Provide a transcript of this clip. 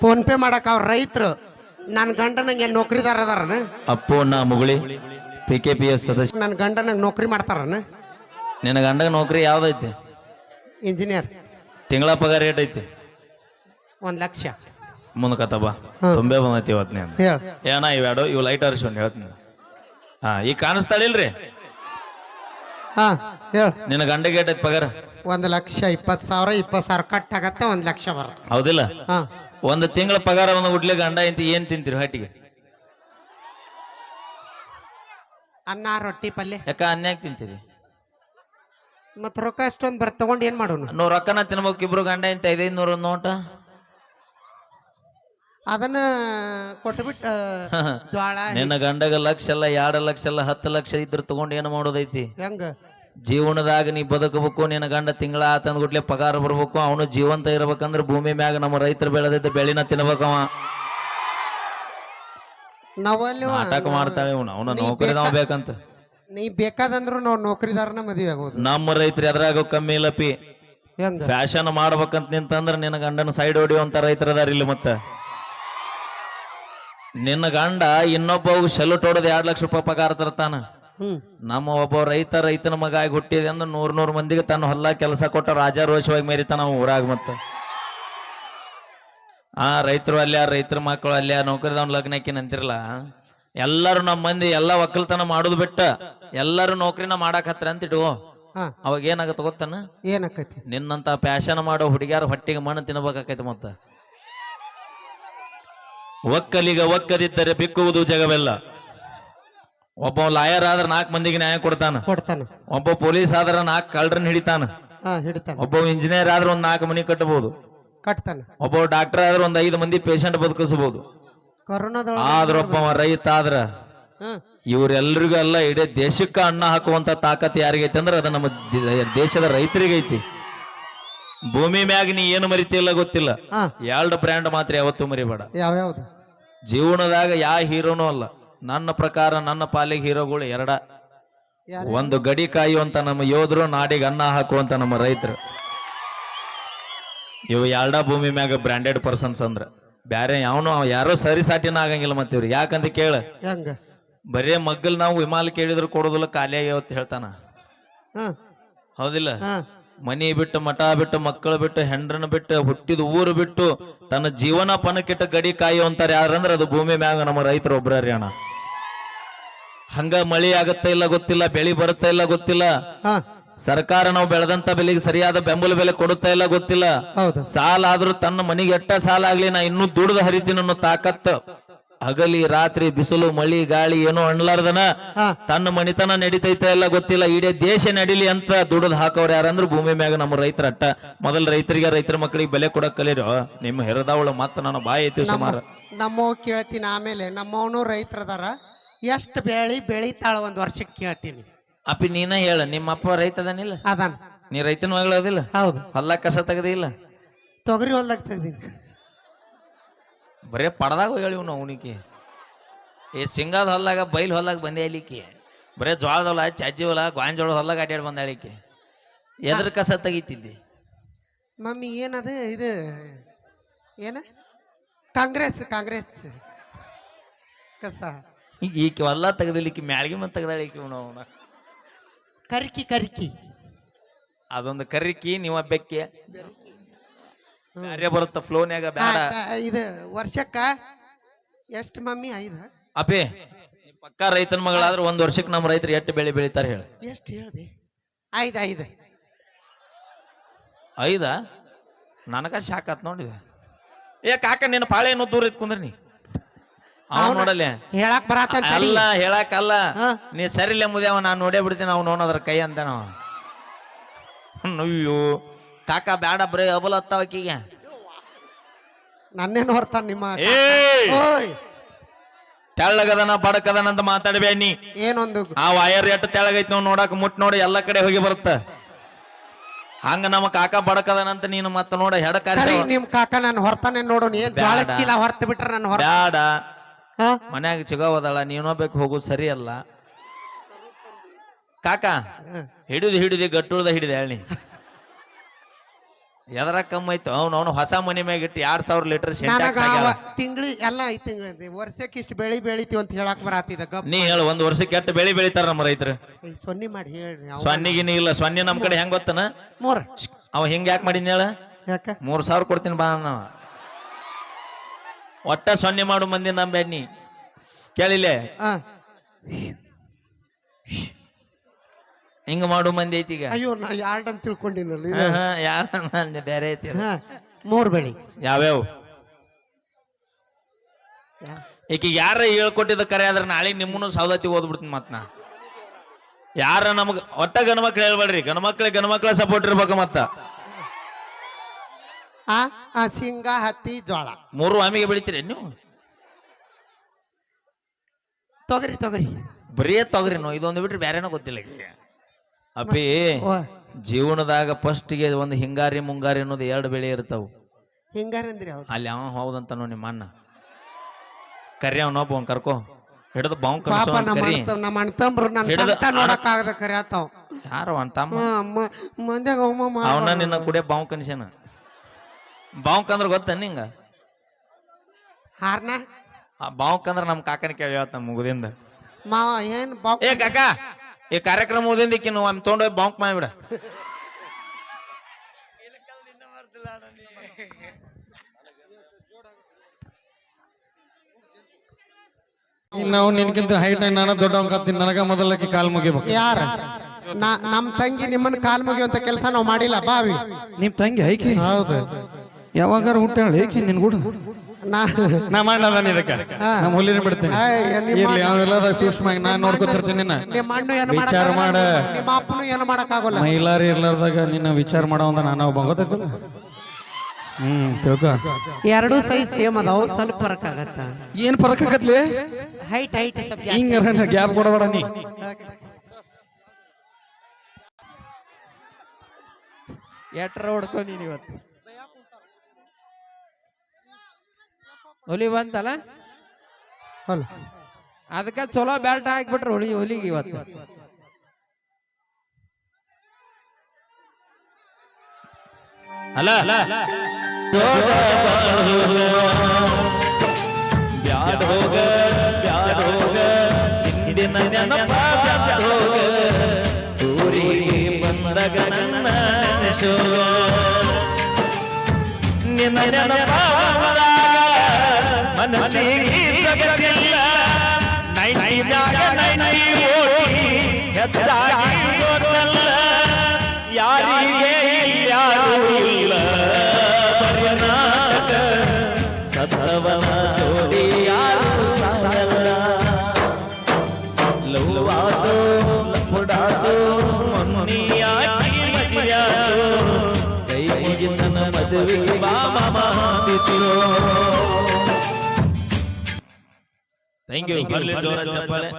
Phone pay ಮಾಡಕ್ ಅವ್ರ ರೈತರು. ನನ್ನ ಗಂಡನಂಗೆ ನೌಕರಿದಾರ ಅದಾರನ ಅಪ್ಪು ನಾ ಮುಗುಳಿ ಪಿ ಕೆ ಪಿ ಎಸ್ ಸದಸ್ಯ. ನನ್ನ ಗಂಡನಂಗೆ ನೌಕರಿ ಮಾಡ್ತಾರನ? ನಿನ್ನ ಗಂಡಗ ನೌಕರಿ ಯಾವ್ದೈತಿ? ಇಂಜಿನಿಯರ್ ತಿಂಗಳ ಪಗಾರ ರೇಟ್ ಐತಿ ಒಂದ್ ಲಕ್ಷ. ಮುಂದಕತ್ತ ಬಾ. ಹ್ಮ್. ತುಂಬೆ ಬಂದೈತಿ ಇವತ್ತು ನೀನು. ಹೇಳ. ಏನ ಇವ್ ಇವು ಲೈಟ್ ಹರಿಸ್ ಹೇಳ್ತೀನಿ. ಹಾ ಈಗ ಕಾಣಿಸ್ತಾಳಿಲ್ರಿ? ಹಾ ಹೇಳ. ನಿನ್ನ ಗಂಡಗೆ ಗೇಟ್ ಐತಿ ಪಗಾರ? ಒಂದ್ ಲಕ್ಷ ಇಪ್ಪತ್ ಸಾವಿರ ಇಪ್ಪತ್ ಸಾವಿರ ಕಟ್ ಆಗತ್ತೆ ಒಂದ್ ಲಕ್ಷ ಬರುತ್ತೆ. ಹೌದಿಲ್ಲ? ಹಾ. ಒಂದು ತಿಂಗಳ ಪಗಾರ ಒಂದು ಹುಡ್ಲಿ ಗಂಡ ಇಂತ ಏನ್ ತಿಂತೀರಿ ಹಟ್ಟಿಗೆ? ಅನ್ನ ರೊಟ್ಟಿ ಪಲ್ಯ. ಯಾಕ ಅನ್ಯಾಕ್ ತಿಂತೀರಿ? ಮತ್ತೆ ರೊಕ್ಕ ಅಷ್ಟೊಂದು ಬರ್ ತಗೊಂಡ್ ಏನ್ ಮಾಡೋಣ ನೂರ್ ರೊಕ್ಕನ ತಿನ್ಬೇಕು ಇಬ್ರು ಗಂಡ ಇಂತ ಐದೈದು ನೂರು ನೋಟ? ಅದನ್ನ ಕೊಟ್ಬಿಟ್ಟು ಜ್ವಾಳ ನಿನ್ನ ಗಂಡಗ ಲಕ್ಷ ಅಲ್ಲ ಎರಡು ಲಕ್ಷ ಅಲ್ಲ ಹತ್ತು ಲಕ್ಷ ಇದ್ರ ತಗೊಂಡ್ ಏನು ಮಾಡೋದೈತಿ? ಹೆಂಗ? ಜೀವನದಾಗ ನೀ ಬದುಕಬೇಕು ನಿನ್ನ ಗಂಡ ತಿಂಗಳ ಆತಂದ್ಗುಟ್ಲೆ ಪಗಾರ ಬರ್ಬೇಕು ಅವನು ಜೀವಂತ ಇರ್ಬೇಕಂದ್ರ ಭೂಮಿ ಮ್ಯಾಗ ನಮ್ಮ ರೈತರು ಬೆಳೆದಿದ್ದ ಬೆಳಿನ ತಿನ್ಬೇಕವ. ನಾವಲ್ಲಿ ನಾಟಕ ಮಾಡ್ತಾಳೆ ಇವನು ಅವನ ನೀ ನೌಕರಿ ನಾವ್ ಬೇಕಂತ. ನೀ ಬೇಕಾದಂದ್ರು ನಾವು ನೌಕರಿದಾರನ ಮದುವೆ ಆಗೋದು. ನಮ್ಮ ರೈತರು ಅದ್ರಾಗ ಕಮ್ಮಿ ಇಲ್ಲಪಿ ಹೆಂಗ? ಫ್ಯಾಷನ್ ಮಾಡ್ಬೇಕಂತ ನಿಂತಂದ್ರ ನಿನ್ನ ಗಂಡನ ಸೈಡ್ ಹೊಡಿಯುವಂತ ರೈತರ ಅದಾರ ಇಲ್ಲಿ ಮತ್ತ. ನಿನ್ನ ಗಂಡ ಇನ್ನೊಬ್ಬ ಸೆಲ್ಯೂಟ್ ಹೊಡೆದ್ ಎರಡ್ ಲಕ್ಷ ರೂಪಾಯಿ ಪಗಾರ ತರ್ತಾನ. ನಮ್ಮ ಒಬ್ಬ ರೈತ ರೈತನ ಮಗ ಆಗಿ ಹುಟ್ಟಿದೆ ಅಂದ್ರೆ ನೂರ್ ನೂರ್ ಮಂದಿಗೆ ತನ್ನ ಹೊಲ ಕೆಲಸ ಕೊಟ್ಟ ರಾಜಾರೋಷವಾಗಿ ಮೇರಿತ ನಾವು ಊರಾಗ ಮತ್ತ. ಆ ರೈತರು ಆ ರೈತರ ಮಕ್ಕಳು ಅಲ್ಲೇ ನೌಕರಿದವನ್ ಲಗ್ನಕ್ಕಿನ ಅಂತಿರಲ್ಲ ಎಲ್ಲಾರು ನಮ್ಮ ಮಂದಿ ಎಲ್ಲ ಒಕ್ಕಲ್ತನ ಮಾಡುದು ಬಿಟ್ಟ ಎಲ್ಲರೂ ನೌಕರಿನ ಮಾಡಾಕ್ ಹತ್ರ ಅಂತ ಇಟ್ಕೋ. ಅವಾಗ ಏನಾಗತ್ತ ಗೊತ್ತನ? ಏನಕ್ಕೈತಿ? ನಿನ್ನಂತ ಪ್ಯಾಶನ್ ಮಾಡೋ ಹುಡುಗ್ಯಾರ ಹೊಟ್ಟಿಗೆ ಮಣ್ಣು ತಿನ್ಬೇಕಾಕೈತಿ ಮತ್ತ. ಒಕ್ಕಲಿಗ ಒಕ್ಕದಿದ್ದರೆ ಬಿಕ್ಕುವುದು ಜಗವೆಲ್ಲ. ಒಬ್ಬ ಲಾಯರ್ ಆದ್ರೆ ನಾಲ್ಕು ಮಂದಿಗೆ ನ್ಯಾಯ ಕೊಡ್ತಾನ. ಕೊಡ್ತಾನ. ಒಬ್ಬ ಪೊಲೀಸ್ ಆದ್ರೆ ನಾಲ್ಕು ಕಳ್ಳರನ್ನ ಹಿಡಿತಾನ. ಹಾ ಹಿಡ್ತಾನ. ಒಬ್ಬ ಇಂಜಿನಿಯರ್ ಆದ್ರೆ ಒಂದ್ ನಾಲ್ಕು ಮನಿ ಕಟ್ಟಬಹುದು ಕಟ್ತಾನ. ಒಬ್ಬ ಡಾಕ್ಟರ್ ಆದ್ರೆ ಒಂದ್ ಐದು ಮಂದಿ ಪೇಷಂಟ್ ಬದುಕಿಸಬಹುದು ಆದ್ರೊಬ್ಬ ಆದ್ರ ಒಬ್ಬ ರೈತ ಆದ್ರ ಇವರೆಲ್ಲರಿಗೂ ಅಲ್ಲ ಇಡೀ ದೇಶಕ್ಕ ಅನ್ನ ಹಾಕುವಂತ ತಾಕತ್ ಯಾರಿಗೈತಿ ಅಂದ್ರೆ ಅದು ನಮ್ಮ ದೇಶದ ರೈತರಿಗೈತಿ. ಭೂಮಿ ಮ್ಯಾಗ ನೀ ಏನು ಮರಿತಿಲ್ಲ ಗೊತ್ತಿಲ್ಲ. ಎರಡು ಬ್ರ್ಯಾಂಡ್ ಮಾತ್ರ ಯಾವತ್ತೂ ಮರಿಬೇಡ. ಯಾವ್ಯಾವ್ದು? ಜೀವನದಾಗ ಯಾವ ಹೀರೋನೂ ಅಲ್ಲ. ನನ್ನ ಪ್ರಕಾರ ನನ್ನ ಪಾಲಿಗೆ ಹೀರೋಗಳು ಎರಡ. ಒಂದು ಗಡಿ ಕಾಯುವಂತ ನಮ್ಮ ಯೋಧರು ನಾಡಿಗೆ ಅನ್ನ ಹಾಕುವಂತ ನಮ್ಮ ರೈತರು. ಇವು ಎರಡ ಭೂಮಿ ಮ್ಯಾಗ ಬ್ರಾಂಡೆಡ್ ಪರ್ಸನ್ಸ್ ಅಂದ್ರ? ಬ್ಯಾರೆ ಯಾವನು ಯಾರೋ ಸರಿ ಸಾಟಿನ ಆಗಂಗಿಲ್ಲ ಮತ್ತಿವ್ರಿ ಇವ್ರು. ಯಾಕಂತ ಕೇಳ. ಬರೇ ಮಗ್ಗಲ್ ನಾವು ವಿಮಾಲ ಕೇಳಿದ್ರು ಕೊಡೋದಿಲ್ಲ ಖಾಲಿ ಆಗ್ಯಾವತ್ ಹೇಳ್ತಾನ. ಹೌದಿಲ್ಲ? ಮನಿ ಬಿಟ್ಟು ಮಠ ಬಿಟ್ಟು ಮಕ್ಕಳು ಬಿಟ್ಟು ಹೆಂಡ್ರನ್ನ ಬಿಟ್ಟು ಹುಟ್ಟಿದ ಊರು ಬಿಟ್ಟು ತನ್ನ ಜೀವನ ಪಣಕ್ಕಿಟ್ಟ ಗಡಿ ಕಾಯುವಂತಾರ ಯಾರಂದ್ರ ಅದು ಭೂಮಿ ಮ್ಯಾಗ ನಮ್ಮ ರೈತರು ಒಬ್ರಿ ಅಣ್ಣ. ಹಂಗ ಮಳಿ ಆಗತ್ತ ಇಲ್ಲ ಗೊತ್ತಿಲ್ಲ ಬೆಳಿ ಬರುತ್ತಾ ಇಲ್ಲ ಗೊತ್ತಿಲ್ಲ. ಸರ್ಕಾರ ನಾವು ಬೆಳೆದಂತ ಬೆಲೆಗೆ ಸರಿಯಾದ ಬೆಂಬಲ ಬೆಲೆ ಕೊಡುತ್ತಾ ಇಲ್ಲ ಗೊತ್ತಿಲ್ಲ. ಸಾಲ ಆದ್ರೂ ತನ್ನ ಮನೆಗೆ ಎಟ್ಟ ಸಾಲ ಆಗ್ಲಿ ನಾ ಇನ್ನೂ ದುಡ್ದು ಹರಿತೀನಿ ಅನ್ನೋ ತಾಕತ್ ಹಗಲಿ ರಾತ್ರಿ ಬಿಸಿಲು ಮಳಿ ಗಾಳಿ ಏನೋ ಅಣ್ಲಾರ್ದನ ತನ್ನ ಮಣಿತನ ನಡೀತೈತ ಎಲ್ಲ ಗೊತ್ತಿಲ್ಲ. ಇಡೀ ದೇಶ ನಡಿಲಿ ಅಂತ ದುಡದ್ ಹಾಕೋರು ಯಾರಂದ್ರ ಭೂಮಿ ಮ್ಯಾಗ ನಮ್ಮ ರೈತರ ಅಟ್ಟ. ಮೊದಲ ರೈತರಿಗೆ ರೈತರ ಮಕ್ಕಳಿಗೆ ಬೆಲೆ ಕೊಡಕ್ ಕಲೀರೋ. ನಿಮ್ಮ ಹೆರದಾವಳು ಮತ್ತ ನಾನು ಬಾಯಿ ಐತಿ ಸುಮಾರು. ನಮ್ಮವ್ ಕೇಳ್ತೀನಿ ಆಮೇಲೆ. ನಮ್ಮವನು ರೈತರದಾರ. ಎಷ್ಟು ಬೆಳಿ ಬೆಳಿತಾಳ ಒಂದ್ ವರ್ಷಕ್ಕೆ ಕೇಳ್ತೀನಿ. ಅಪ್ಪಿ ನೀನ ಹೇಳ. ನಿಮ್ಮ ಅಪ್ಪ ರೈತ ಅದಾನಿಲ್ಲ? ಅದಾನ. ನೀ ರೈತನ ಮಗಳದಿಲ್ಲ ಹೌದು. ಹೊಲ ಕಸ ತೆಗದಿಲ್ಲ? ತೊಗರಿ ಹೊಲ್ದಾಗ ತೆಗ್ದೀನಿ. ಬರೇ ಪಡದಾಗ ಹೇಳಿವ್ ನಾವು ಅವನಿಗೆ ಈ ಸಿಂಗಾದ ಹೊಲ್ದಾಗ ಬೈಲ್ ಹೊಲ್ದಾಗ ಬಂದೆ ಅಲಿಕ್ಕೆ ಬರೇ ಜೋಳದ ಹೊಲ ಚಜ್ಜಿ ಹೊಲ ಗಾಂಜೋಳ ಹೊಲ್ದಾಗ ಅಡ್ಡಾಡಿ ಬಂದಾಳಿಕೆ ಎದ್ರ ಕಸ ತೆಗಿತಿದ್ದಿ? ಮಮ್ಮಿ ಏನದ ಇದು? ಏನ? ಕಾಂಗ್ರೆಸ್ ಕಾಂಗ್ರೆಸ್. ಕಸ. ಈಕೆ ಹೊಲ ತೆಗೆದಲಿಕ್ಕೆ ಮ್ಯಾಳ್ಗಿ ಮತ್ತೆ ತೆಗದಾಳಿಕೆ ಅವನ. ಕರಿಕಿ ಕರಿಕಿ. ಅದೊಂದು ಕರಿಕಿ ನೀವ ಬೆಕ್ಕಿ. ಬ್ಯಾರೆ ಬರುತ್ತ? ಫ್ಲೋನ್ಯಾಗ ಬೇಡ ಬ್ಯಾಡ. ಇದು ವರ್ಷಕ್ಕ ಎಷ್ಟು ಮಮ್ಮಿ? ಐದ. ಅಪಿ ನೀ ಪಕ್ಕಾ ರೈತನ ಮಗಳಾದ್ರೆ ಒಂದ್ ವರ್ಷಕ್ಕೆ ನಮ್ಮ ರೈತರು ಎಷ್ಟು ಬೆಳೆ ಬೆಳಿತಾರ ಹೇಳಿ. ಎಷ್ಟು ಹೇಳ್ದೆ? ಐದು ಐದು. ಐದ? ನನಗ ಶಾಕ್ ಆತ್ ನೋಡಿ ಏ ಕಾಕ ನಿನ್ನ ಪಾಳೆ ಏನೋ ದೂರ ಇತ್ತು ಕುಂದ್ರಿ ನೀ. ಅವ ಅವ್ನ- ನೋಡಲ್ಲ. ಹೇಳಕ್ ಬರತ್ತ ಅಲ್ಲ ಹೇಳಕ್ಕಲ್ಲ ಹಾ. ನೀ ಸರಿಲ್ಲ ಮುದ್ಯಾವ ನಾನು ನೋಡೇ ಬಿಡ್ತೀನಿ ಅವ್ನು ನೋಡೋದ್ರ ಕೈ ಅಂತ ನಾವು ಅಯ್ಯೋ. ಕಾಕ ಬ್ಯಾಡ ಬ್ರೇ ಅಬಲ್ ಆಕಿಗೆ. ನನ್ನೇನು ಹೊರ್ತಾನ ನಿಮ್ಮ ಏ ಓಯ್! ತೆಳ್ಳಗದನ ಬಡಕದನ ಅಂತ ಮಾತಾಡ್ಬೇಡ ನೀ. ಏನೊಂದು ಆ ವಯರ್ ಎಟ್ಟು ತೆಳಗೈತಿ ನಾವು ನೋಡಕ್ ಮುಟ್ ನೋಡಿ ಎಲ್ಲ ಕಡೆ ಹೋಗಿ ಬರುತ್ತ. ಹಂಗ ನಮ್ಮ ಕಾಕ ಬಡಕದನಂತ ನೀನು ಮತ್ತ ನೋಡ ಹೆಡ ನಿಮ್ಮ ಕಾರ್ಯ ನಿಮ್ ಕಾಕ ನಾನು ಹೊರ್ತಾನೆ ನೋಡೋಣ ಏನ್ ಜ್ವಾಳ ಬ್ಯಾಡ. ಚೀಲ ಹೊರ್ತ ಬಿಟ್ರ ನಾನು ಹೊರ ಬ್ಯಾಡ. ಹಾ? ಮನ್ಯಾಗ ನೀನೋ ಬೇಕು ಹೋಗು ಸರಿ ಅಲ್ಲ. ಕಾಕ. ಹಿಡಿದು ಹಿಡಿದು ಗಟ್ಟುಳ್ದ ಹಿಡಿದೆ ಹೇಳಿ. ಎದರ ಕಮ್ಮಿ ಆಯ್ತು? ಅವ್ನು ಅವ್ನು ಹೊಸ ಮನೆ ಮ್ಯಾಗ ಇಟ್ಟು ಎರಡ್ ಸಾವಿರ ಲೀಟರ್ ನನಗ ತಿಂಗ್ಳಿ ಎಲ್ಲ ಐತಿ ತಿಂಗಳ ವರ್ಷಕ್ಕೆ ಇಷ್ಟು ಬೆಳಿ ಬೆಳಿತೀವಿ ಅಂತ ಹೇಳಕ್ ಬರತ್ತಿದ ಗಪ್ ನೀ ಹೇಳು ಒಂದ್ ವರ್ಷಕ್ಕೆ ಎಷ್ಟು ಬೆಳಿ ಬೆಳಿತಾರ ನಮ್ಮ ರೈತರು? ಸೊನ್ನಿ ಸೊನ್ನೆ ಮಾಡಿ ಹೇಳಿ ಅವ್ವ. ಸೊನ್ನಿಗಿನಿ ಇಲ್ಲ ಸೊನ್ನೆ ನಮ್ ಕಡೆ ಹೆಂಗ್ ಗೊತ್ತನ? ಮೂರ್. ಅವ ಹಿಂಗ್ ಯಾಕೆ ಮಾಡಿದ್ನ ಹೇಳ? ಯಾಕ? ಮೂರ್ ಸಾವಿರ ಕೊಡ್ತೀನಿ ಬಾ ನಾವ ಒಟ್ಟ ಸೊನ್ನೆ ಮಾಡು ಮಂದಿ ನಂಬೇಡ್ ನೀ ಕೇಳಿಲೆ? ಆ, ಹಿಂಗ ಮಾಡು ಮಂದಿ ಐತಿ ಈಗ. ಅಯ್ಯೋ ನಾ ಯಾರ್ಡ್ ಅಂತ ತಿಳ್ಕೊಂಡಿನಲ್ಲ ಇದು. ಯಾರ ಬೇರೆ ಐತಿ ಅದು. ಹಾ, ಮೂರ್ ಬೆಳಿ. ಯಾವ್ಯಾವ? ಯಾ- ಈಗ ಯಾರ ಹೇಳ್ಕೊಟ್ಟಿದ್ದ ಕರೆ ಆದ್ರೆ ನಾಳೆ ನಿಮ್ಮನ್ನು ಸವದತ್ತಿ ಓದ್ಬಿಡ್ತೀನಿ ಮತ್ ನಾ. ಯಾರ ನಮಗ್ ಒಟ್ಟ ಗಣಮಕ್ಳು ಹೇಳ್ಬೇಡ್ರಿ. ಗಣಮಕ್ಳ ಗಣಮಕ್ಳ ಸಪೋರ್ಟ್ ಇರ್ಬೇಕು ಮತ್ತ. ಆ ಆ, ಶೇಂಗಾ ಹತ್ತಿ ಜೋಳ ಮೂರು ಆಮಿಗೆ ಬೆಳಿತೀರಿ ನೀವು? ತೊಗರಿ ತೊಗರಿ. ಬರೀ ತೊಗರಿ ನೋ ಇದೊಂದು ಬಿಟ್ರೆ ಬೇರೆನೋ ಗೊತ್ತಿಲ್ಲ ಈಕಿಗೆ. ಅಪ್ಪಿ ಓ ಜೀವನದಾಗ ಫಸ್ಟ್ಗೆ ಒಂದು ಹಿಂಗಾರಿ ಮುಂಗಾರಿ ಅನ್ನೋದು ಎರಡು ಬೆಳೆ ಇರ್ತಾವ. ಹಿಂಗಾರಂದ್ರಿ ಅವ್ರು ಅಲ್ಲಿ ಅವ ಹೌದಂತ ನೋ ನಿಮ್ಮ ಅಣ್ಣ. ಕರಿ ಅವನೊಬ್ಬ ಅವ್ನು ಕರ್ಕೋ. ಹಿಡಿದು ಬಾವು ಪಾಪ ನಮ್ಮ ಕರಿ. ಅಣ್ಣ ನಮ್ಮ ಅಣ್ತಂಬ್ರು ನನ್ನ ಹಿಡ್ದು ಸಂಕಟ ನೋಡಕ್ ಆಗದ ಕರೆ ಆತಾವ್ ಯಾರು ಅಂತಮ್ಮ ಅವಮ್ಮ ಅವನ ನಿನ್ನ ಕುಡಿಯ ಬಾವು ಕನ್ಸ್ಯಾನ ಬಾವುಕ್ ಅಂದ್ರೆ ಗೊತ್ತ ನಿಂಗ? ಹಾರ್ನ? ಆ ಅಂದ್ರೆ ನಮ್ಮ ಕಾಕನ ಕೇಳಿ ಹೇಳ್ತಾನ ಮುಗುದಿಂದ. ಮಾವ ಏನ್ ಬಾವ್ ಏ ಕಾಕ ಈ ಕಾರ್ಯಕ್ರಮ ಮುಗಿದಿಂದ ಒಂದು ಒಮ್ಮೆ ತೊಗೊಂಡೋಗಿ ಬಾಂಕ್ ಮಾಡಿಬಿಡ. ನಾವು ನಿನ್ಗಿಂತ ಹೈಟ್ ನಾನ ದೊಡ್ಡ ಅಂಕತ್ತೀನಿ ನನಗ ಮೊದಲಕ್ಕೆ ಕಾಲ್ ಮುಗಿಬೇಕು. ಯಾರ? ನಾ ನಮ್ ತಂಗಿ ನಿಮ್ಮನ್ನ ಕಾಲ್ ಮುಗಿಯುವಂತ ಕೆಲಸ ನಾವು ಮಾಡಿಲ್ಲ ಬಾವಿ. ನಿಮ್ ತಂಗಿ ಐಕಿ? ಹೌದು. ಯಾವಾಗಾರ ಹುಟ್ಟಾಳ ಹೈಕಿ ನಿನ್ ಕೂಡ ನಾ ಇದಕ್ಕ. ಹುಲ್ಲಿನ ಬಿಡ್ತೀನಿ. ಇರ್ಲಿ ಅವೆಲ್ಲದ ಸೂಕ್ಷ್ಮ ನಾನ್ ನೋಡ್ಕೊತಿರ್ತೀನಿ ನಿನ್ನ. ನಿಮ್ಮ ಅಣ್ಣ ಏನು ವಿಚಾರ ಮಾಡಕ್ ಮಾಡ. ನಿಮ್ಮ ಅಪ್ಪನು ಏನು ಮಾಡಕ್ ಆಗೋಲ್ಲ ಮೈಲಾರಿ ಇರ್ಲಾರ್ದಾಗ ನಿನ್ನ ವಿಚಾರ ಮಾಡೋ ಅಂದ ನಾನು ಒಬ್ಬ ಹ್ಮ್ ತಿಳ್ಕೊ. ಎರಡು ಸೈಜ್ ಸೇಮ್ ಅದಾವ ಸ್ವಲ್ಪ ಫರಕ್ ಆಗತ್ತ. ಏನ್ ಫರಕ್ ಆಗತ್ಲಿ? ಹೈಟ್ ಹೈಟ್ ಸ್ವಲ್ಪ ಹಿಂಗ ಗ್ಯಾಪ್ ಕೊಡಬೇಡ ನೀ. ಎಟ್ರ ಹೊಡ್ಕೊ ನೀನ್ ಇವತ್ತು? ಹುಲಿ ಬಂತಲ್ಲ? ಅದಕ್ಕೆ ಅದಕ್ಕ ಚಲೋ ಬ್ಯಾಟ್ ಹಾಕ್ಬಿಟ್ರು ಹುಲಿ ಹುಲಿಗೆ ಇವತ್ತು. ಅಲ್ಲ. ಬ್ಯಾಡ ಹೋಗ ಬ್ಯಾಡ ಹೋಗ ಹಿಂದಿನ ನೆನಪ ಬ್ಯಾಡ ಹೋಗ. ಊರಿಗೆ ಬಂದಾಗ ನನ್ನ ನೆನೆಸೋಗ ನಿನ್ನ ನೆನಪ ಹೆಚ್ಚಾಗಿ ಗೊತ್ತಲ್ಲ. ಯಾರಿಗೆ ಯಾರು ಇಲ್ಲ. ಪರಿನಾಟ ಸತ್ತವನ ಜೋಡಿ ಯಾರು ಸಾಲಲ್ಲ ಲವ್ವಾದೋ ಲಪುಡಾದೋ ಮೊನ್ನಿಯಾಗಿ ಮದುವೆಯಾದೋ ಕೈ ಮುಗಿತನ ಮದುವೆ ಬಾಬಾ ಮಾಮ ಥ್ಯಾಂಕ್ ಯು ಬರ್ಲಿ ಜೋರ ಚಪ್ಪಾಳೆ.